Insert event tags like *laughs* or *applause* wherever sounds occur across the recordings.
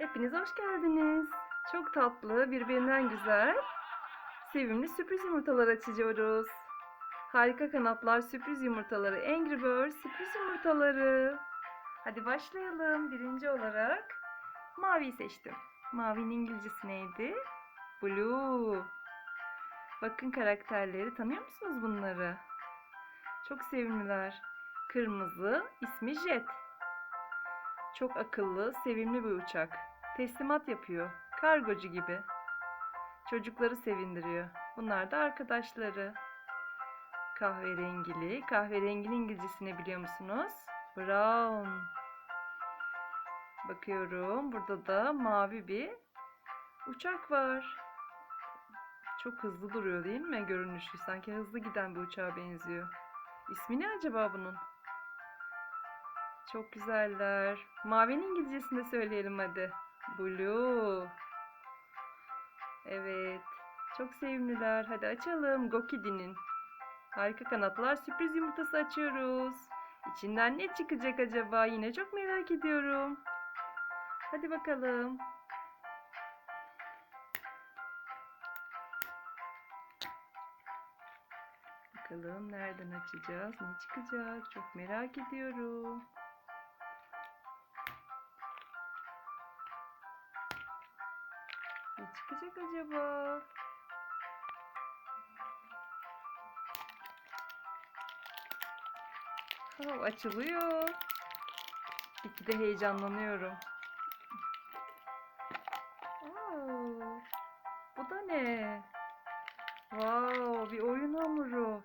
Hepiniz hoş geldiniz. Çok tatlı, birbirinden güzel, sevimli sürpriz yumurtalar açıyoruz. Harika kanatlar sürpriz yumurtaları, Angry Birds sürpriz yumurtaları. Hadi başlayalım. Birinci olarak maviyi seçtim. Mavinin İngilizcesi neydi? Blue. Bakın karakterleri tanıyor musunuz bunları? Çok sevimliler. Kırmızı, ismi Jet. Çok akıllı, sevimli bir uçak. Teslimat yapıyor. Kargocu gibi. Çocukları sevindiriyor. Bunlar da arkadaşları. Kahverengili. Kahverenginin İngilizcesini biliyor musunuz? Brown. Bakıyorum. Burada da mavi bir uçak var. Çok hızlı duruyor değil mi görünüşü? Sanki hızlı giden bir uçağa benziyor. İsmi ne acaba bunun? Çok güzeller. Mavinin İngilizcesini de söyleyelim hadi. Blue. Evet. Çok sevimliler. Hadi açalım. Gokidi'nin. Harika kanatlar sürpriz yumurtası açıyoruz. İçinden ne çıkacak acaba? Yine çok merak ediyorum. Hadi bakalım. Bakalım nereden açacağız? Ne çıkacak? Çok merak ediyorum. Ne çıkacak acaba? Oh, açılıyor. İki de heyecanlanıyorum. Oo, bu da ne? Wow, bir oyun hamuru.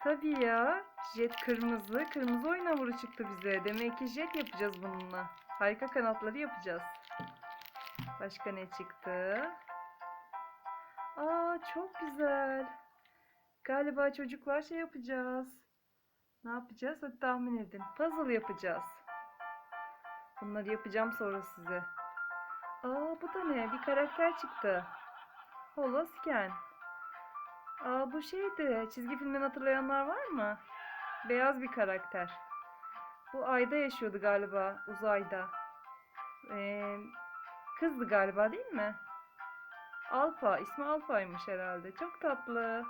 Tabii ya. Jet kırmızı. Kırmızı oyun hamuru çıktı bize. Demek ki jet yapacağız bununla. Harika kanatları yapacağız. Başka ne çıktı? Aa çok güzel. Galiba çocuklar şey yapacağız. Ne yapacağız? Hadi tahmin edin. Puzzle yapacağız. Bunları yapacağım sonra size. Aa bu da ne? Bir karakter çıktı. Holoscan. Aa bu şeydi. Çizgi filmden hatırlayanlar var mı? Beyaz bir karakter. Bu ayda yaşıyordu galiba. Uzayda. Ee, kızdı galiba değil mi? Alfa. ismi Alfa'ymış herhalde. Çok tatlı.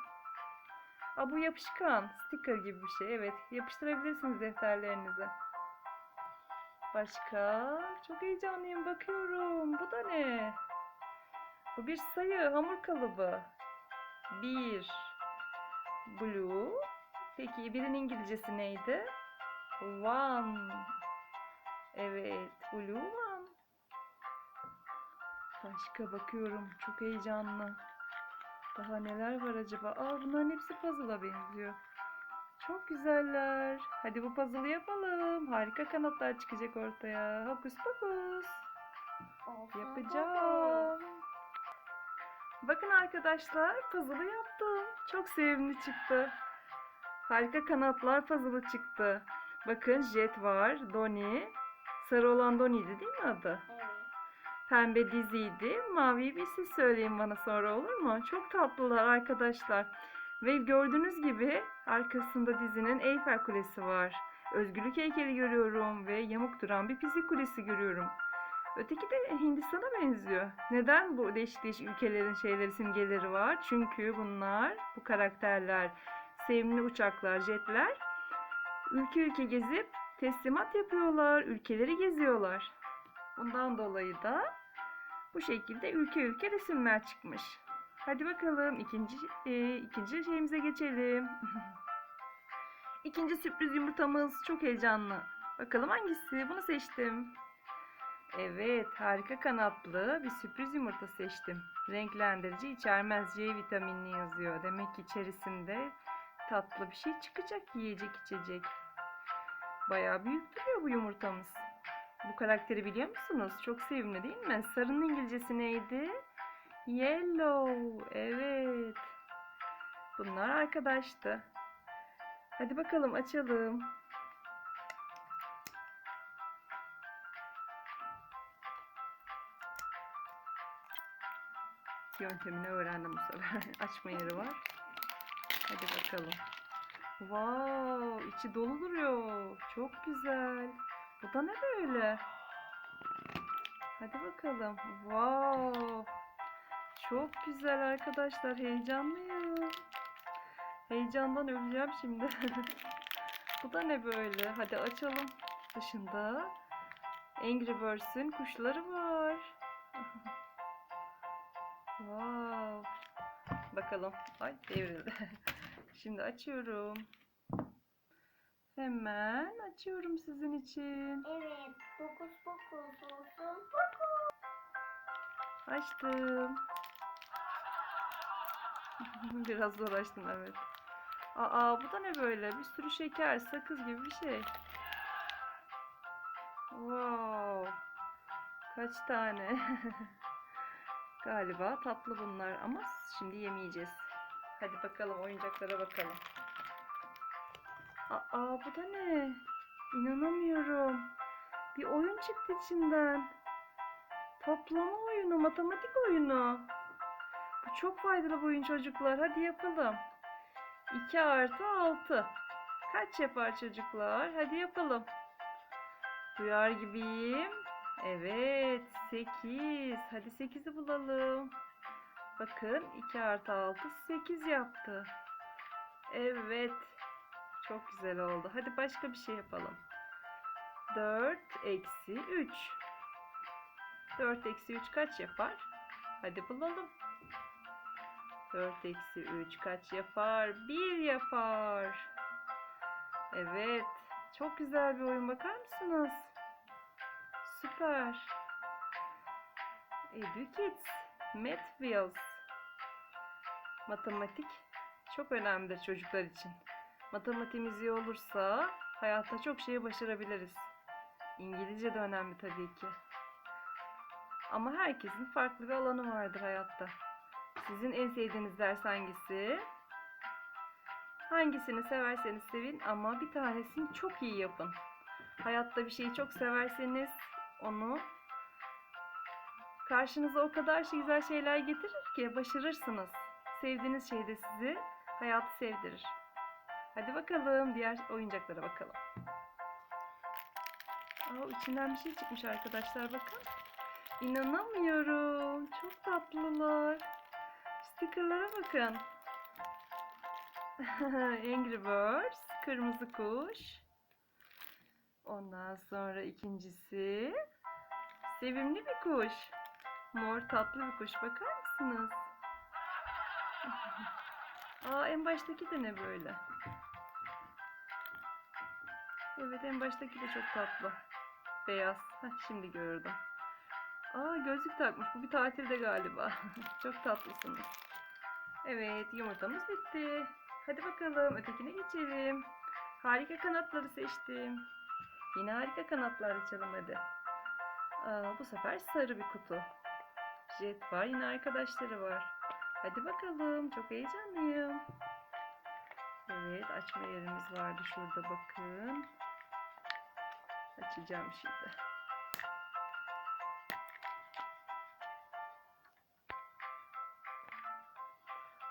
Aa bu yapışkan. Sticker gibi bir şey. Evet. Yapıştırabilirsiniz defterlerinize. Başka? Çok heyecanlıyım. Bakıyorum. Bu da ne? Bu bir sayı. Hamur kalıbı. Bir. Blue. Peki birin İngilizcesi neydi? One. Evet. Blue. Başka bakıyorum. Çok heyecanlı. Daha neler var acaba? Aa bunların hepsi puzzle'a benziyor. Çok güzeller. Hadi bu puzzle'ı yapalım. Harika kanatlar çıkacak ortaya. Hokus pokus. Yapacağım. Bakın arkadaşlar puzzle'ı yaptım. Çok sevimli çıktı. Harika kanatlar puzzle'ı çıktı. Bakın Jet var, Donnie. Sarı olan Donnie'ydi değil mi adı? Pembe diziydi. Mavi bir siz söyleyin bana sonra olur mu? Çok tatlılar arkadaşlar. Ve gördüğünüz gibi arkasında dizinin Eyfel Kulesi var. Özgürlük heykeli görüyorum ve yamuk duran bir Pisa Kulesi görüyorum. Öteki de Hindistan'a benziyor. Neden bu değişik değişik ülkelerin şeyleri, simgeleri var? Çünkü bunlar, bu karakterler, sevimli uçaklar, jetler ülke ülke gezip teslimat yapıyorlar, ülkeleri geziyorlar. Bundan dolayı da bu şekilde ülke ülke resimler çıkmış. Hadi bakalım ikinci e, ikinci şeyimize geçelim. *laughs* ikinci sürpriz yumurtamız çok heyecanlı. Bakalım hangisi? Bunu seçtim. Evet, harika kanatlı bir sürpriz yumurta seçtim. Renklendirici içermez C vitaminli yazıyor. Demek ki içerisinde tatlı bir şey çıkacak yiyecek içecek. Bayağı büyük duruyor bu yumurtamız. Bu karakteri biliyor musunuz? Çok sevimli değil mi? Sarının İngilizcesi neydi? Yellow. Evet. Bunlar arkadaştı. Hadi bakalım açalım. Yöntemini öğrendim bu sefer. *laughs* Açma yeri var. Hadi bakalım. Wow, içi dolu duruyor. Çok güzel. Bu da ne böyle? Hadi bakalım. Wow. Çok güzel arkadaşlar. Heyecanlıyım. Heyecandan öleceğim şimdi. *laughs* Bu da ne böyle? Hadi açalım. Dışında Angry Birds'ün kuşları var. *laughs* wow. Bakalım. Ay devrildi. *laughs* Şimdi açıyorum. Hemen açıyorum sizin için. Evet. Dokuz dokuz olsun. Açtım. *laughs* Biraz zor açtım evet. Aa bu da ne böyle? Bir sürü şeker, sakız gibi bir şey. Wow. Kaç tane? *laughs* Galiba tatlı bunlar ama şimdi yemeyeceğiz. Hadi bakalım oyuncaklara bakalım. Aa bu da ne? İnanamıyorum. Bir oyun çıktı içinden. Toplama oyunu, matematik oyunu. Bu çok faydalı bu oyun çocuklar. Hadi yapalım. 2 artı 6. Kaç yapar çocuklar? Hadi yapalım. Duyar gibiyim. Evet 8. Hadi 8'i bulalım. Bakın 2 artı 6 8 yaptı. Evet. Çok güzel oldu. Hadi başka bir şey yapalım. 4 eksi 3. 4 eksi 3 kaç yapar? Hadi bulalım. 4 eksi 3 kaç yapar? 1 yapar. Evet. Çok güzel bir oyun bakar mısınız? Süper. Edukids. Math Wheels. Matematik çok önemlidir çocuklar için. Matematiğimiz iyi olursa hayatta çok şeyi başarabiliriz. İngilizce de önemli tabii ki. Ama herkesin farklı bir alanı vardır hayatta. Sizin en sevdiğiniz ders hangisi? Hangisini severseniz sevin ama bir tanesini çok iyi yapın. Hayatta bir şeyi çok severseniz onu karşınıza o kadar şey- güzel şeyler getirir ki başarırsınız. Sevdiğiniz şey de sizi hayatı sevdirir. Hadi bakalım diğer oyuncaklara bakalım. Aa, içinden bir şey çıkmış arkadaşlar bakın. İnanamıyorum. Çok tatlılar. Stickerlara bakın. *laughs* Angry Birds, kırmızı kuş. Ondan sonra ikincisi sevimli bir kuş. Mor tatlı bir kuş. Bakar mısınız? Aa en baştaki de ne böyle? Evet en baştaki de çok tatlı. Beyaz. Heh, şimdi gördüm. Aa gözlük takmış. Bu bir tatilde galiba. *laughs* Çok tatlısınız. Evet yumurtamız bitti. Hadi bakalım ötekine geçelim. Harika kanatları seçtim. Yine harika kanatlar açalım hadi. Aa, bu sefer sarı bir kutu. Jet var yine arkadaşları var. Hadi bakalım çok heyecanlıyım. Evet açma yerimiz vardı şurada bakın. Açacağım şimdi.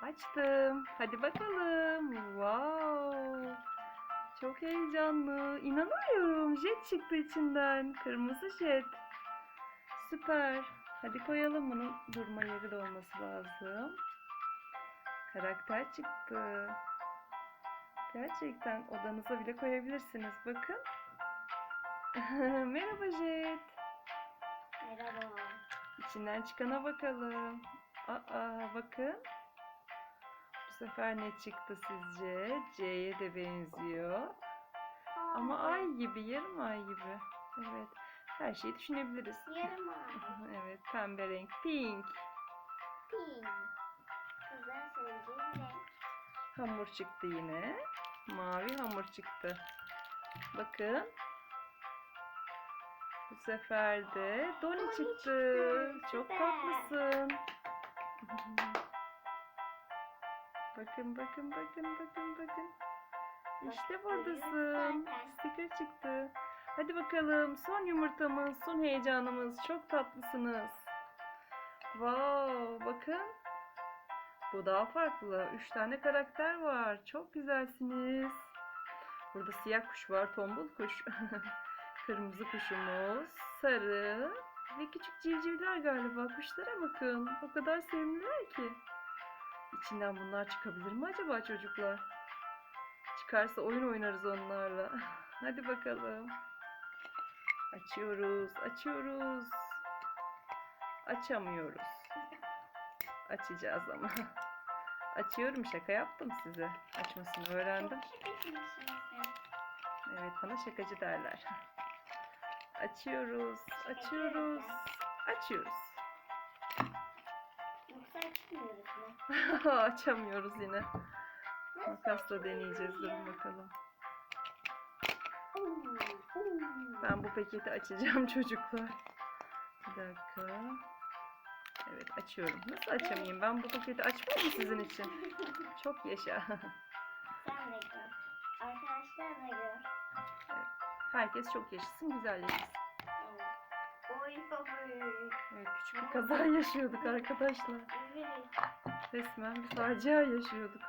Açtım. Hadi bakalım. Wow. Çok heyecanlı. İnanamıyorum. Jet çıktı içinden. Kırmızı jet. Süper. Hadi koyalım bunu. Durma yeri de olması lazım. Karakter çıktı. Gerçekten odanıza bile koyabilirsiniz. Bakın. *laughs* Merhaba Jet. Merhaba. İçinden çıkana bakalım. Aa bakın. Bu sefer ne çıktı sizce? C'ye de benziyor. Ama ay gibi, yarım ay gibi. Evet. Her şeyi düşünebiliriz. Yarım *laughs* ay. Evet, pembe renk. Pink. Pink. Kızın sevdiği renk. Hamur çıktı yine. Mavi hamur çıktı. Bakın. Bu sefer de Dolly Dolly çıktı. çıktı. Çok Süper. tatlısın. *laughs* Bakın bakın bakın bakın bakın. İşte buradasın. Sticker çıktı. Hadi bakalım son yumurtamız, son heyecanımız. Çok tatlısınız. Wow, bakın. Bu daha farklı. Üç tane karakter var. Çok güzelsiniz. Burada siyah kuş var, tombul kuş. *laughs* Kırmızı kuşumuz, sarı Ve küçük civcivler galiba. Kuşlara bakın. O kadar sevimliler ki. İçinden bunlar çıkabilir mi acaba çocuklar? Çıkarsa oyun oynarız onlarla. *laughs* Hadi bakalım. Açıyoruz, açıyoruz. Açamıyoruz. Açacağız ama. Açıyorum şaka yaptım size. Açmasını öğrendim. Sen. Evet bana şakacı derler. Açıyoruz, açıyoruz, açıyoruz. *laughs* Açamıyoruz yine. Makasla deneyeceğiz durun bakalım. Ben bu paketi açacağım *laughs* çocuklar. Bir dakika. Evet açıyorum. Nasıl açamayayım? Ben bu paketi açmayayım mı sizin için? Çok yaşa. *laughs* Sen de gör. Arkadaşlar da gör. Herkes çok yaşasın, güzel yaşasın. Evet. Oy oy. Evet, küçük bir kaza yaşıyorduk arkadaşlar. Evet. Resmen bir facia yaşıyorduk.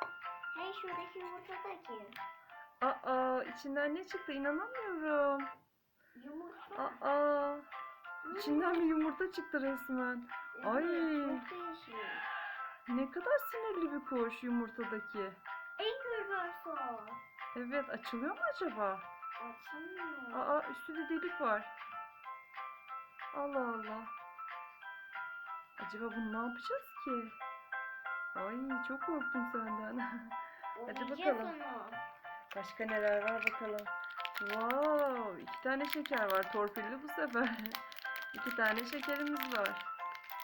Aa, içinden ne çıktı? İnanamıyorum. Yumurta. Aa, içinden bir yumurta çıktı resmen. ay. Evet. Ne kadar sinirli bir kuş yumurtadaki. En görüyorsa. Evet, açılıyor mu acaba? Açamıyor. Aa, üstünde delik var. Allah Allah. Acaba bunu ne yapacağız ki? Ay, çok korktum senden. *laughs* hadi bakalım. onu. Başka neler var bakalım. Wow, iki tane şeker var. Torpilli bu sefer. *laughs* iki tane şekerimiz var.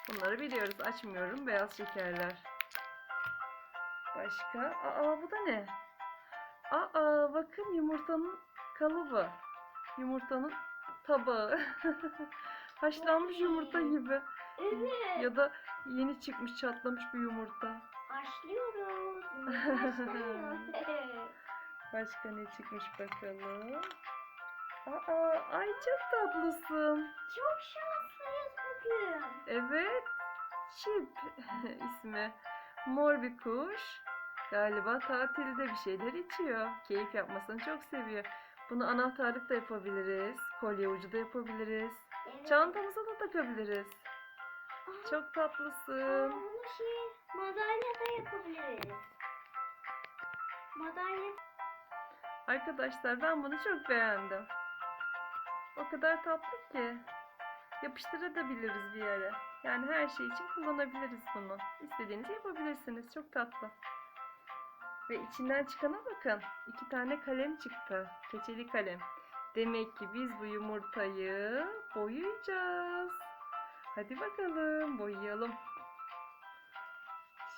Bunları biliyoruz. Açmıyorum. Beyaz şekerler. Başka? Aa bu da ne? Aa bakın yumurtanın kalıbı. Yumurtanın tabağı. *laughs* Haşlanmış yumurta gibi. Evet. Ya da yeni çıkmış çatlamış bir yumurta. Başlıyoruz. Başlıyoruz. *laughs* Başka ne çıkmış bakalım. Aa, ay çok tatlısın. Çok şanslıyız bugün. Evet, Chip *laughs* ismi. Mor bir kuş. Galiba tatilde bir şeyler içiyor. Keyif yapmasını çok seviyor. Bunu anahtarlık da yapabiliriz. Kolye ucu da yapabiliriz. Evet. Çantamıza da takabiliriz. Aa, Çok aa, tatlısın. bunu şey madalya da yapabiliriz. Madalya Arkadaşlar ben bunu çok beğendim. O kadar tatlı ki. Yapıştırabiliriz bir yere. Yani her şey için kullanabiliriz bunu. İstediğinizi yapabilirsiniz. Çok tatlı. Ve içinden çıkana bakın. İki tane kalem çıktı. Keçeli kalem. Demek ki biz bu yumurtayı boyayacağız. Hadi bakalım boyayalım.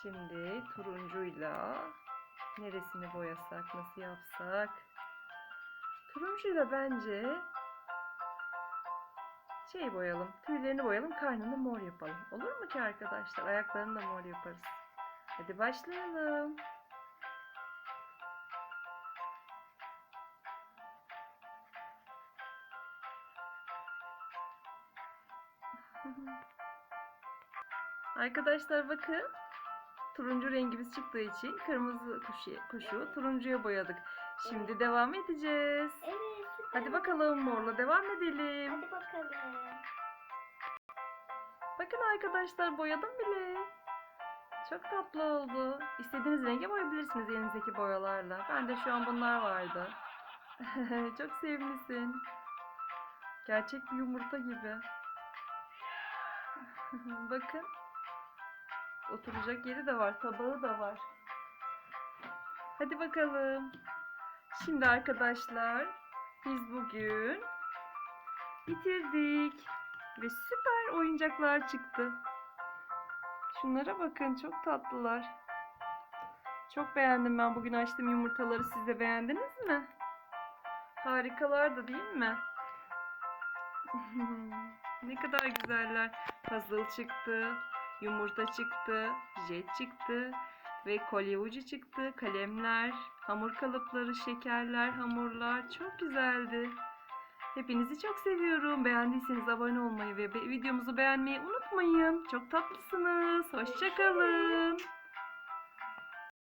Şimdi turuncuyla neresini boyasak, nasıl yapsak? Turuncuyla bence şey boyayalım, tüylerini boyayalım, karnını mor yapalım. Olur mu ki arkadaşlar? Ayaklarını da mor yaparız. Hadi başlayalım. *laughs* Arkadaşlar bakın. Turuncu rengimiz çıktığı için kırmızı kuşu, kuşu turuncuya boyadık. Şimdi devam edeceğiz. Evet süper. Hadi bakalım morla devam edelim. Hadi bakalım. Bakın arkadaşlar boyadım bile. Çok tatlı oldu. İstediğiniz renge boyayabilirsiniz elinizdeki boyalarla. Bende şu an bunlar vardı. *laughs* Çok sevimlisin. Gerçek bir yumurta gibi. *laughs* Bakın. Oturacak yeri de var, tabağı da var. Hadi bakalım. Şimdi arkadaşlar biz bugün bitirdik. Ve süper oyuncaklar çıktı. Şunlara bakın çok tatlılar. Çok beğendim ben bugün açtığım yumurtaları. Siz de beğendiniz mi? Harikalardı değil mi? *laughs* ne kadar güzeller. Puzzle çıktı. Yumurta çıktı. Jet çıktı. Ve kolye ucu çıktı. Kalemler, hamur kalıpları, şekerler, hamurlar. Çok güzeldi. Hepinizi çok seviyorum. Beğendiyseniz abone olmayı ve videomuzu beğenmeyi unutmayın. Çok tatlısınız. Hoşçakalın.